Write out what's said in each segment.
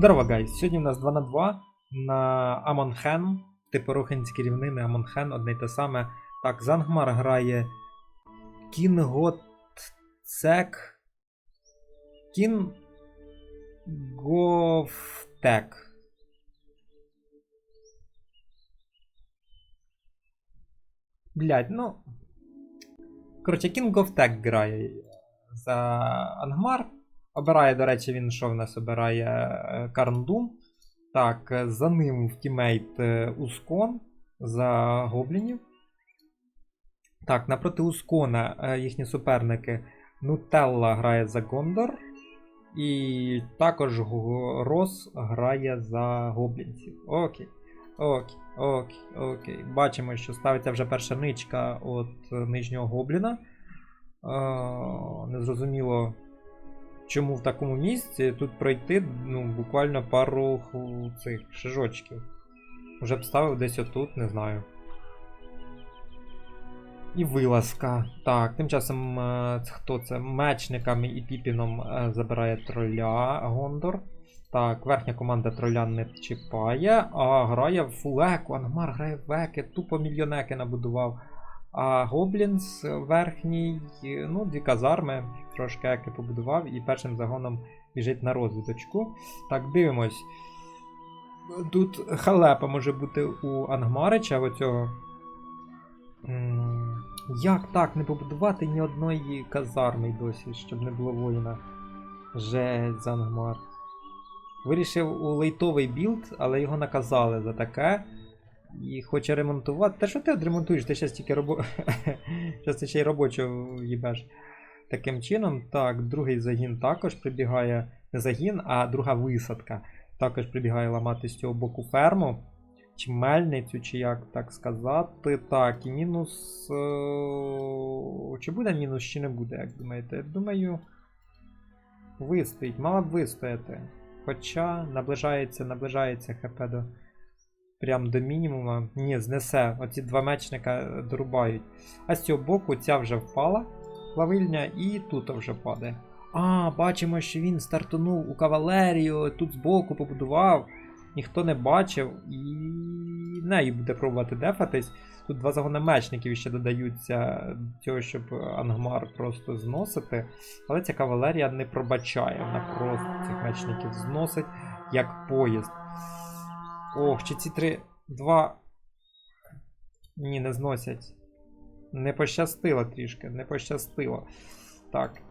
Здорово, гайс! Сьогодні у нас 2 на 2 на Амонхен. Типу руханські рівнини Амонхен, одне й те саме. Так, Зангмар грає Кінготцек. Кінговтек. Блять, ну. Коротше, Кінговтек грає за Ангмар. Обирає, до речі, він що в нас обирає е, Карндум. Так, е, за ним в тімейт е, Ускон за гоблінів. Так, напроти Ускона їхні суперники Нутелла грає за Гондор. І також Рос грає за гоблінців. Окей. Окей, окей, окей. Бачимо, що ставиться вже перша ничка е, нижнього гобліна. Незрозуміло, чому в такому місці тут пройти ну, буквально пару цих шижочків. Уже б ставив десь отут, не знаю. І вилазка. Так, тим часом е, хто це? Мечниками і Піпіном е, забирає троля Гондор. Так, верхня команда троля не чіпає, а грає в фулеку. Ангмар грає в веки, тупо мільйонеки набудував. А Гоблінс верхній, ну, дві казарми, трошки еки побудував і першим загоном біжить на розвідочку. Так, дивимось. Тут халепа може бути у Ангмарича оцього. Як так не побудувати ні одної казарми досі, щоб не було воїна? Жесть, Ангмар. Вирішив у лейтовий білд, але його наказали за таке. І хоче ремонтувати. Та що ти відремонтуєш? Ти щас тільки робо... Щас ти ще й робочого їбеш. Таким чином, так, другий загін також прибігає. Не загін, а друга висадка. Також прибігає ламати з цього боку ферму. Чи мельницю, чи як так сказати. Так, і мінус. е, Чи буде мінус, чи не буде, як думаєте? Я думаю. Вистоїть, мала б вистояти. Хоча наближається, наближається ХП до. Прям до мінімума. Ні, знесе. Оці два мечника дорубають. А з цього боку ця вже впала плавильня, і тут вже падає. А, бачимо, що він стартунув у кавалерію, тут збоку побудував. Ніхто не бачив, і нею буде пробувати дефатись. Тут два загони мечників ще додаються до цього, щоб Ангмар просто зносити. Але ця кавалерія не пробачає, вона просто цих мечників зносить як поїзд. Ох, чи ці три. Два. Ні, не зносять. Не пощастило трішки, не пощастило. Так.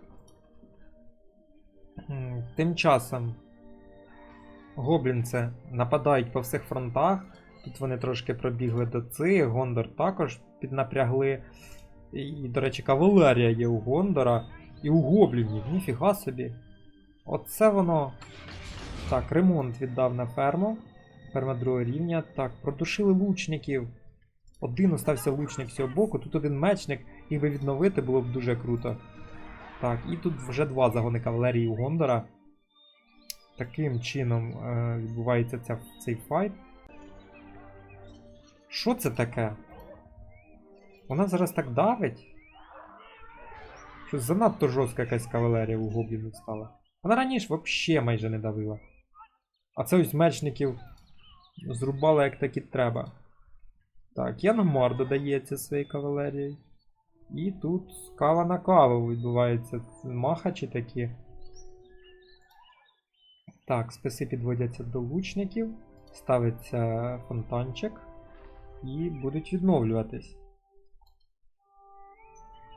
Тим часом. Гоблінці нападають по всіх фронтах. Тут вони трошки пробігли до цих, Гондор також піднапрягли. І, до речі, кавалерія є у Гондора. І у гоблінів, ніфіга собі. Оце воно. Так, ремонт віддав на ферму. Ферма другого рівня. Так, продушили лучників. Один остався лучник з цього боку, тут один мечник, їх би відновити було б дуже круто. Так, і тут вже два загони кавалерії у Гондора. Таким чином е, відбувається ця, цей файт. Що це таке? Вона зараз так давить. Щось занадто жорстка якась кавалерія у гоблінів стала. Вона раніше взагалі майже не давила. А це ось мечників зрубала як так і треба. Так, Янгмар додається своєю кавалерією. І тут кава на каву відбувається. Махачі такі. Так, списи підводяться до лучників. Ставиться фонтанчик. І будуть відновлюватись.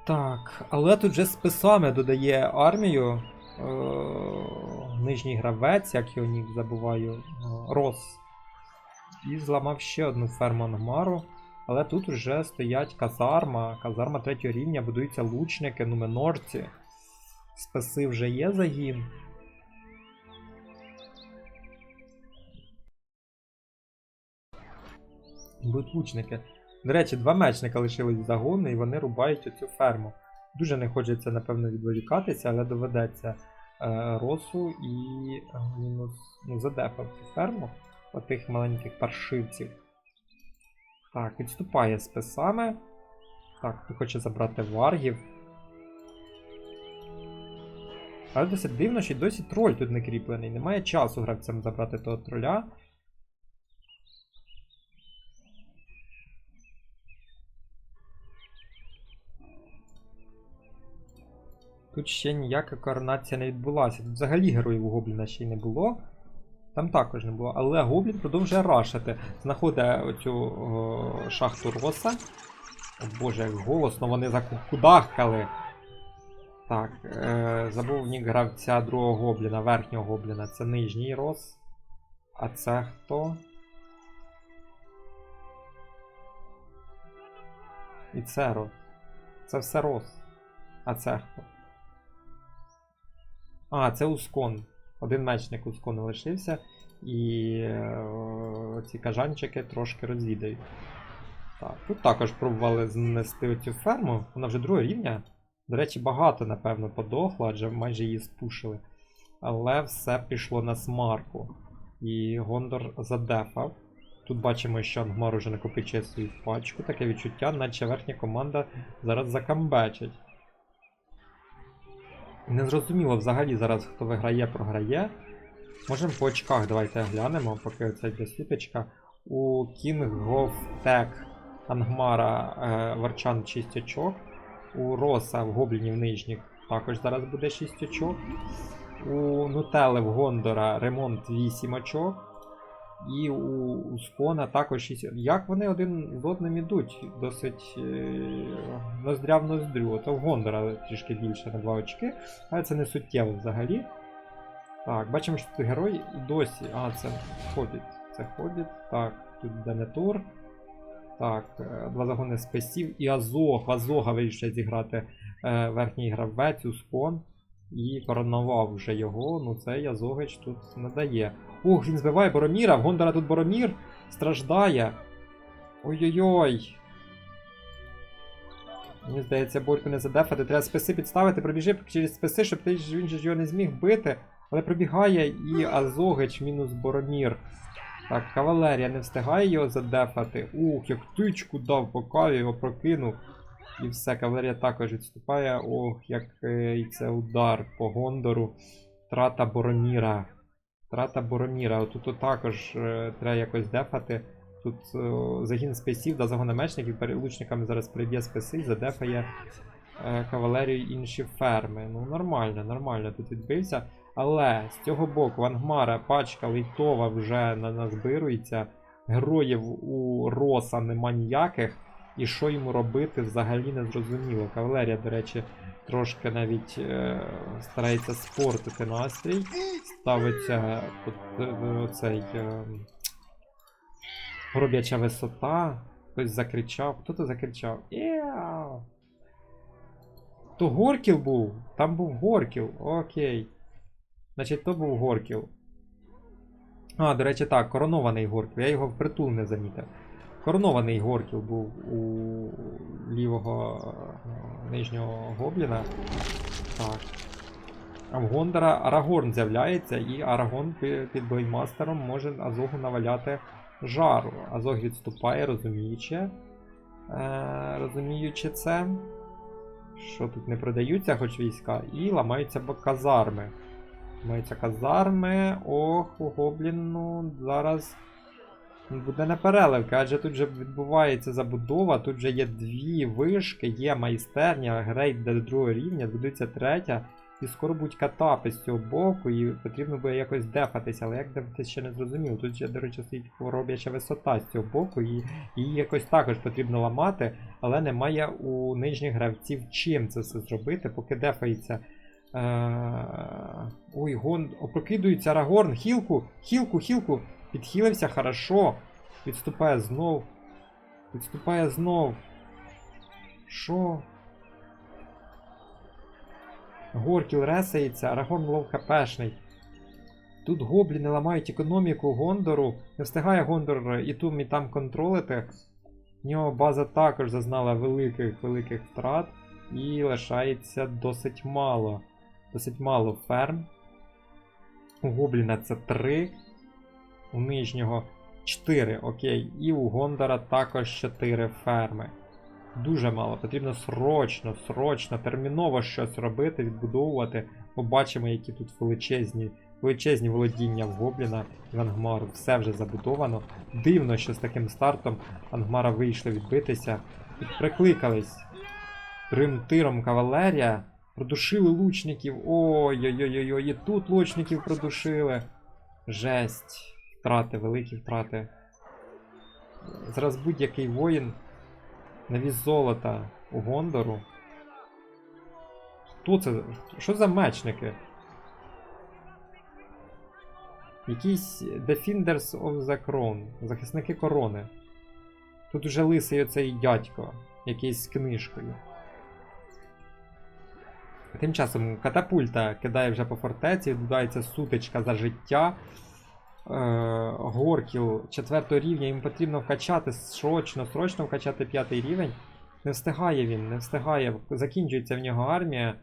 Так, але тут вже списами додає армію. Е- нижній гравець, як його нік забуваю, е, Рос. І зламав ще одну ферму Ангмару. Але тут вже стоять казарма. Казарма третього рівня, будуються лучники, нуменорці. Списи вже є загін. Будуть лучники. До речі, два мечника лишились загони, і вони рубають оцю ферму. Дуже не хочеться, напевно, відволікатися, але доведеться е, росу і е, мінус ну, задефав цю ферму отих маленьких паршивців. Так, відступає з писами. Так, ти хоче забрати варгів. Але досить дивно, що й досі троль тут не кріплений. Немає часу гравцям забрати того троля. Тут ще ніяка коронація не відбулася. Тут взагалі героїв у Гобліна ще й не було. Там також не було. Але Гоблін продовжує рашити. Знаходить оцю о, шахту Роса. О боже, як голосно вони закудахкали. Так, е, забув нік гравця другого гобліна, верхнього гобліна. Це нижній Рос. А це хто? І це Рос. Це все Рос. А це хто? А, це Ускон. Один мечник Ускону лишився. І е, ці кажанчики трошки розвідають. Так, тут також пробували знести оцю ферму. Вона вже другого рівня. До речі, багато, напевно, подохло, адже майже її спушили. Але все пішло на смарку. І Гондор задефав. Тут бачимо, що Ангмар уже накопичує свою пачку. Таке відчуття, наче верхня команда зараз закамбечить. Незрозуміло взагалі зараз, хто виграє, програє. Можемо по очках давайте глянемо, поки оце йде світочка. У King of Tech Ангмара е, Варчан 6 очок. У Роса в Гоблінів нижніх також зараз буде 6 очок. У Нутели в Гондора ремонт 8 очок. І у Ускона також 6. Як вони один з одним ідуть? Досить е, ноздря в ноздрю. То в Гондора трішки більше на 2 очки, але це не суттєво взагалі. Так, бачимо, що тут герой досі. А, це Хобіт. Це Хобіт. Так, тут Денетур. Так, е, два загони спесів і Азог. Азога вирішує зіграти е, верхній гравець, Ускон. І коронував вже його. Ну цей Азогич тут не дає. Ух, він збиває Бороміра. В Гондора тут Боромір страждає. Ой-ой-ой. Мені здається, Борьку не задефати. Треба списи підставити, пробіжи через списи, щоб ти він же його не зміг бити. Але пробігає і Азогич мінус Боромір. Так, кавалерія не встигає його задефати. Ух, як тичку дав по каві, його прокинув. І все, кавалерія також відступає. Ох, який це удар по Гондору. Трата Бороміра. Трата Бороміра. Отут також е, треба якось дефати. Тут е, загін списів да загономечників перелучниками зараз приб'є списи і задефає е, кавалерію інші ферми. Ну, нормально, нормально тут відбився. Але з цього боку Ангмара пачка лейтова вже на- назбирується. Героїв у Роса нема ніяких. І що йому робити взагалі не зрозуміло. Кавалерія, до речі, трошки навіть е, старається спортити настрій. Ставиться тут е, цей е, гробяча висота. Хтось закричав. Хто то закричав? Яу! То Горкіл був. Там був Горкіл. Окей. Значить, то був Горкіл. А, до речі, так, коронований Горкіл. Я його впритул не замітив. Коронований Горкіл був у лівого е, нижнього гобліна. Так. А в Гондора Арагорн з'являється, і Арагорн під боймастером може Азогу наваляти жару. Азог відступає, розуміючи. Е, розуміючи це, що тут не продаються хоч війська, і ламаються казарми. Ламаються казарми. Ох, у Гобліну зараз буде непереливка, адже тут вже відбувається забудова, тут вже є дві вишки, є майстерня, грейд до другого рівня, будується третя. І скоро будуть катапи з цього боку, і потрібно буде якось дефатися, але як дефатись ще не зрозуміло. Тут ще, до речі, стоїть робяча висота з цього боку, і її якось також потрібно ламати, але немає у нижніх гравців чим це все зробити, поки дефається. Е... Ой, гон. Опрокидується Арагорн. Хілку, хілку, хілку. Підхилився хорошо. Відступає знов. Відступає знов. Що? Горкіл ресається, Арагорн лов хпшний. Тут гобліни ламають економіку Гондору. Не встигає Гондор і тум, і там контролити. В нього база також зазнала великих-великих втрат. І лишається досить мало. Досить мало ферм. У Гобліна це 3. У нижнього 4, окей. І у Гондора також 4 ферми. Дуже мало. Потрібно срочно, срочно, терміново щось робити, відбудовувати. побачимо, які тут величезні, величезні володіння в Гобліна і в Ангмару. Все вже забудовано. Дивно, що з таким стартом Ангмара вийшли відбитися. І прикликались. Трим тиром кавалерія. Продушили лучників. Ой-ой-ой-ой, і тут лучників продушили. Жесть. Втрати, великі втрати. Зараз будь-який воїн навіз золота у Гондору. Хто це? Що за мечники? Якісь Defenders of the Crown, захисники корони. Тут уже лисий оцей дядько, якийсь з книжкою. Тим часом катапульта кидає вже по фортеці, відбувається сутичка за життя. Е, Горкіл 4 рівня, їм потрібно вкачати срочно, срочно вкачати п'ятий рівень. Не встигає він, не встигає. Закінчується в нього армія,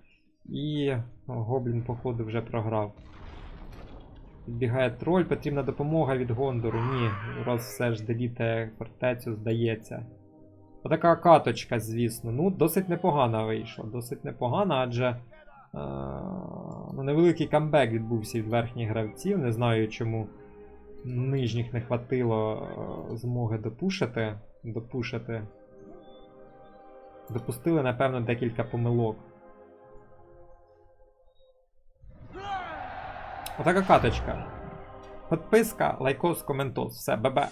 і Гоблін, походу, вже програв. Підбігає троль, потрібна допомога від Гондору. Ні, раз все ж деліте фортецю, здається. Отака каточка, звісно. Ну, досить непогана вийшла. Досить непогана, адже е, ну, невеликий камбек відбувся від верхніх гравців. Не знаю, чому нижніх не хватило е, змоги допушити. допушити. Допустили, напевно, декілька помилок. Отака каточка. Подписка, лайкос, коментос. Все, бебе.